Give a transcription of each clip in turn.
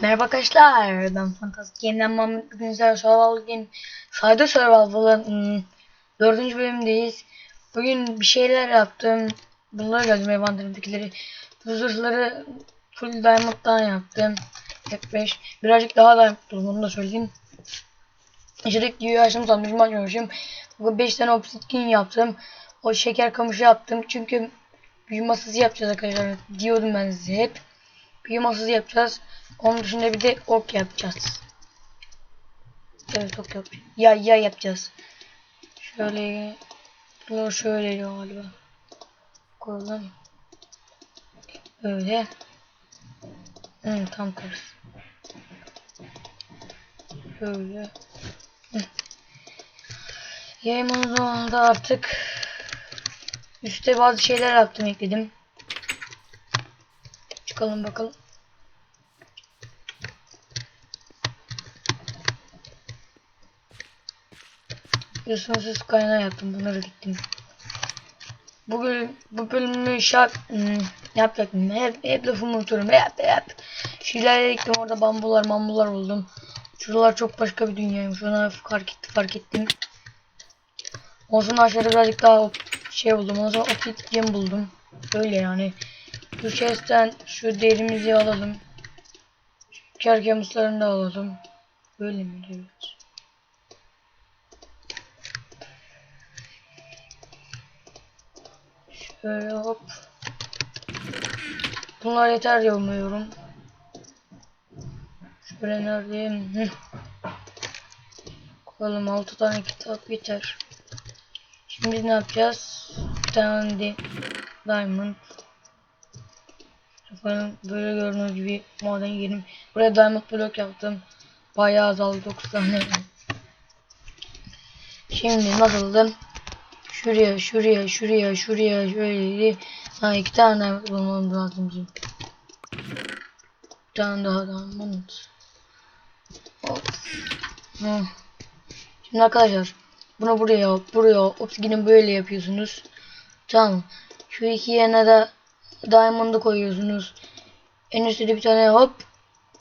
Merhaba arkadaşlar, ben Fantastik Yeniden Mahmut Bugün Survival Game Sayda Survival'ın hmm, dördüncü bölümündeyiz. Bugün bir şeyler yaptım. Bunları gördüm envanterimdekileri. Bu zırhları full diamond'dan yaptım. Hep 5. Birazcık daha da yaptım, onu da söyleyeyim. İçerik diyor açtım sanmışım açmamışım. Bu 5 tane obsidian yaptım. O şeker kamışı yaptım. Çünkü büyü masası yapacağız arkadaşlar. Diyordum ben size hep. Büyü masası yapacağız. Onun dışında bir de ok yapacağız. Evet ok yap. Ya ya yapacağız. Şöyle Bunlar şöyle galiba. Koyalım. Böyle. Hı, tam tersi. Şöyle. Hı. Yayımın zamanında artık üstte bazı şeyler yaptım ekledim. Çıkalım bakalım. Yosunsuz kaynağı yaptım. Bunları gittim. Bu bölüm, bu bölümü şart hmm, yapacaktım. Hep, hep lafımı unutuyorum. Hep hep. Şeyler gittim orada bambular mambular buldum. Şuralar çok başka bir dünyaymış. Ona fark, etti, fark ettim. Sonra aşağıda birazcık daha şey buldum. Ondan sonra obsidian buldum. Öyle yani. Şu chest'ten şu derimizi alalım. Kerkemuslarını da alalım. Böyle mi diyoruz? Şöyle hop. Bunlar yeter diye umuyorum. Şöyle neredeyim? Hı. Koyalım 6 tane kitap yeter. Şimdi ne yapacağız? Bir tane de diamond. Efendim böyle gördüğünüz gibi maden girdim. Buraya diamond blok yaptım. Bayağı azaldı 9 tane. Şimdi nasıldı? Şuraya, şuraya, şuraya, şuraya, şöyle. Ha iki tane bulmam lazım bizim. Bir tane daha. Hı. Şimdi arkadaşlar bunu buraya, buraya, obsidian'ı böyle yapıyorsunuz. Tamam. Şu iki yerine de diamond'ı koyuyorsunuz. En üstte bir tane hop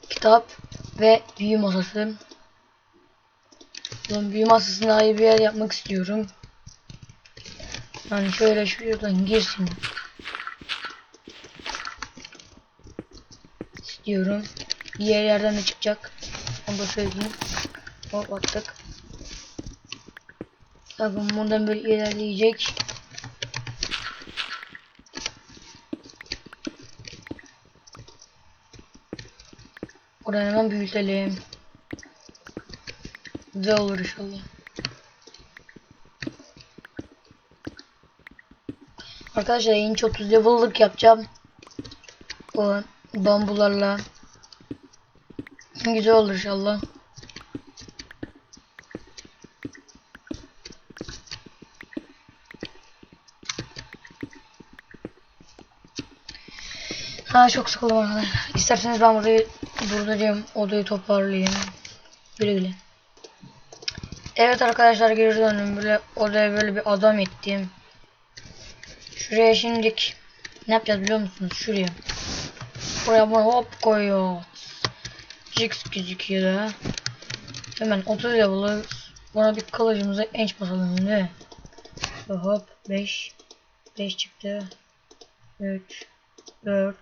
kitap ve büyü masası. Ben büyü masasına ayrı bir yer yapmak istiyorum. Yani şöyle şuradan girsin. İstiyorum. Diğer yerden de çıkacak. Onu da söyleyeyim. Hop attık. Bakın buradan böyle ilerleyecek. Oradan hemen büyütelim. Güzel olur inşallah. Arkadaşlar inç 30 level'lık yapacağım. O bambularla. Güzel olur inşallah. Ha çok sıkıldım arkadaşlar. İsterseniz ben burayı durdurayım. Odayı toparlayayım. Güle güle. Evet arkadaşlar geri döndüm. Böyle odaya böyle bir adam ettim. Şuraya şimdilik ne yapacağız biliyor musunuz? Şuraya. Buraya bunu hop koyuyor. Jix gözüküyor. Hemen 30 level'ı buna bir kılıcımıza enç basalım şimdi. Hop 5 5 çıktı. 3 4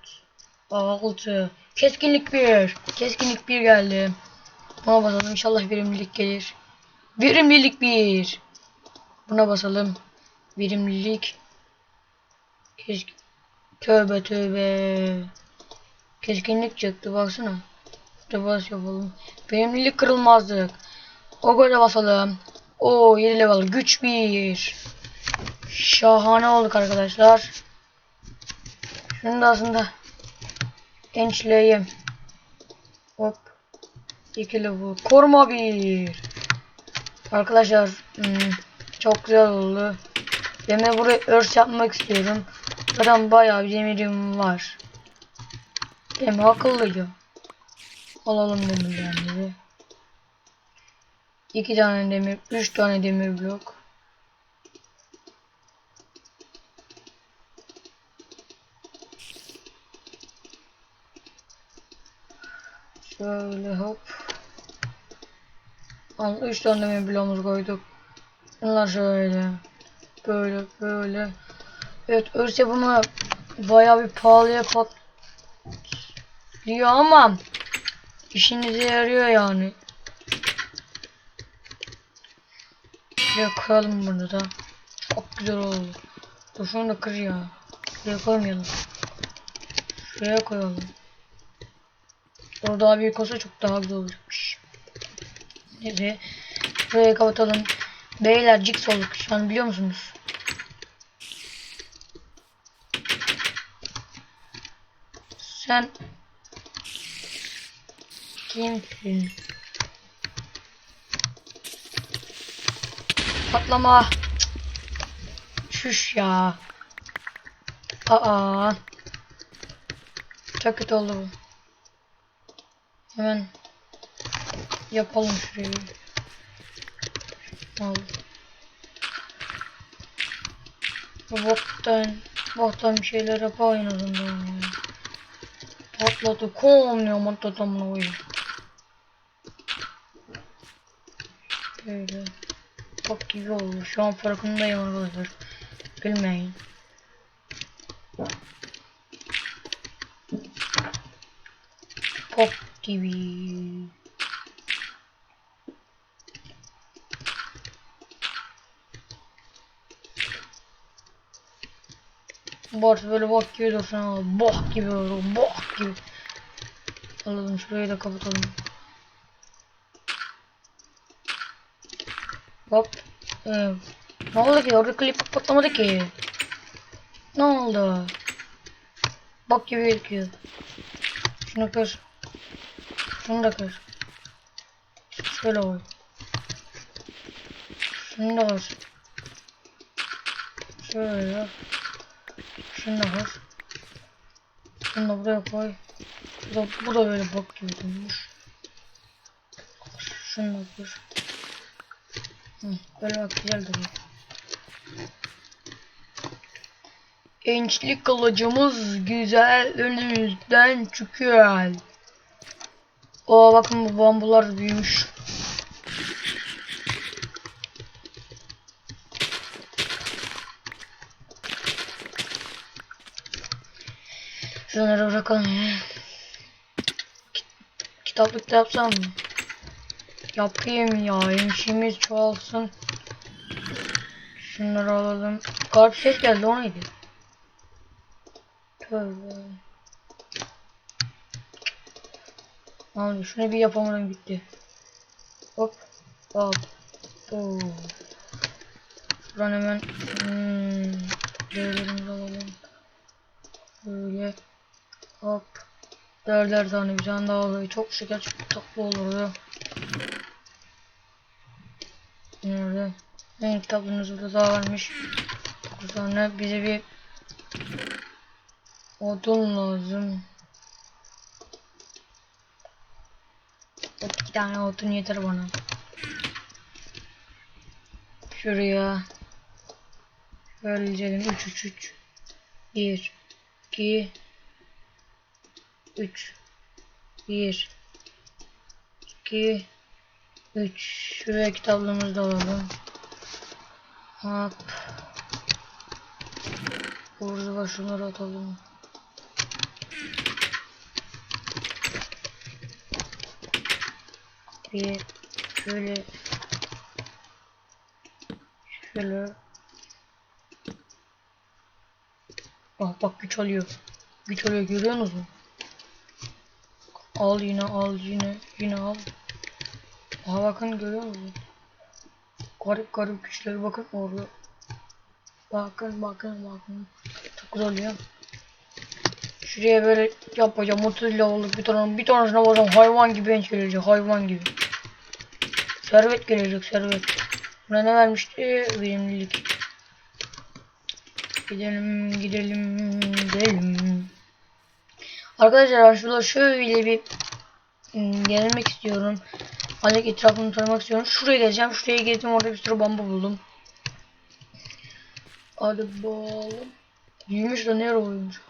6 Keskinlik 1 Keskinlik 1 geldi. Buna basalım inşallah verimlilik gelir. Verimlilik 1 Buna basalım. Verimlilik Kesk Tövbe tövbe. Keskinlik çıktı baksana. Şurada bas yapalım. Verimlilik kırılmazlık. O böyle basalım. O 7 level güç 1. Şahane olduk arkadaşlar. Şunu da aslında ençleyeyim. Hop. 2 level. Koruma 1. Arkadaşlar hmm, çok güzel oldu. Demir buraya örs yapmak istiyorum. Zaten bayağı bir demirim var. Demir akıllıca. Alalım demirlerimizi. İki tane demir, üç tane demir blok. Şöyle hop. 3 tane demir bloğumuz koyduk. Bunlar şöyle. Böyle böyle. Evet örs yapımı bayağı bir pahalıya patlıyor ama işinize yarıyor yani. Şuraya koyalım bunu da. Çok güzel oldu. Dur şunu da kır ya. Şuraya koymayalım. Şuraya koyalım. Orada daha büyük olsa çok daha güzel olacakmış. Neyse. Şurayı kapatalım. Beyler Jix olduk şu an biliyor musunuz? Sen kimsin? Patlama. Şuş ya. Aa. Çok kötü oldu. Hemen yapalım şurayı. Al. Boktan, boktan bir şeyler yapayım en azından ya. Patladı komya matadamla oyun. Böyle. Bak gibi oldu. Şu an farkındayım arkadaşlar. Gülmeyin. Pop gibi. Bot böyle bok gibi dursun ama bok gibi olur, bok gibi. Alalım şurayı da kapatalım. Hop. Ee, ne oldu ki? Orada klip patlamadı ki. Ne oldu? Bok gibi gözüküyor. Şunu kır. Şunu da kır. Şöyle koy. Şunu da kır. Şöyle. Şunu da kır. Şunu da buraya koy. Bu da, bu da böyle bok gibi durmuş. Şunu da kır. Hı, böyle bak güzel duruyor. Gençlik kılıcımız güzel önümüzden çıkıyor. O bakın bu bambular büyümüş. Şunları bırakalım ya. Kit kitaplık da yapsam mı? Yapayım ya. İşimiz çoğalsın. Şunları alalım. Garip ses geldi o neydi? Tövbe. Abi şunu bir yapamadım gitti. Hop. Hop. Oo. Buradan hemen hmm, değerlerimizi alalım. Hop. Dörder tane bir tane daha oluyor. Çok şeker çok tatlı olurdu. Nerede? En kitabınız burada daha varmış. Sonra bize bir odun lazım. İki tane odun yeter bana. Şuraya. Şöyle dizelim. 3 3 3. 1 2 3 1 2 3 Şuraya kitaplığımızı da alalım. Hop. Burada var şunları atalım. Bir şöyle şöyle Bak bak güç alıyor. Güç alıyor görüyorsunuz mu? Al yine al yine yine al. Aha bakın görüyor musunuz? Garip garip güçleri bakın orada. Bakın bakın bakın. Çok güzel oluyor. Şuraya böyle yapacağım 30 level'lık bir tane bir tanesine basacağım hayvan gibi genç gelecek hayvan gibi. Servet gelecek servet. Buna ne vermişti? Verimlilik. Gidelim gidelim gidelim. Arkadaşlar şurada şöyle bir ım, gelmek istiyorum. Hani etrafını tanımak istiyorum. Şuraya geleceğim. Şuraya geldim orada bir sürü bambu buldum. Hadi bakalım. Büyümüş de nereye oymuş?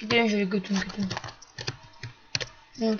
Gidelim şöyle götüm götüm.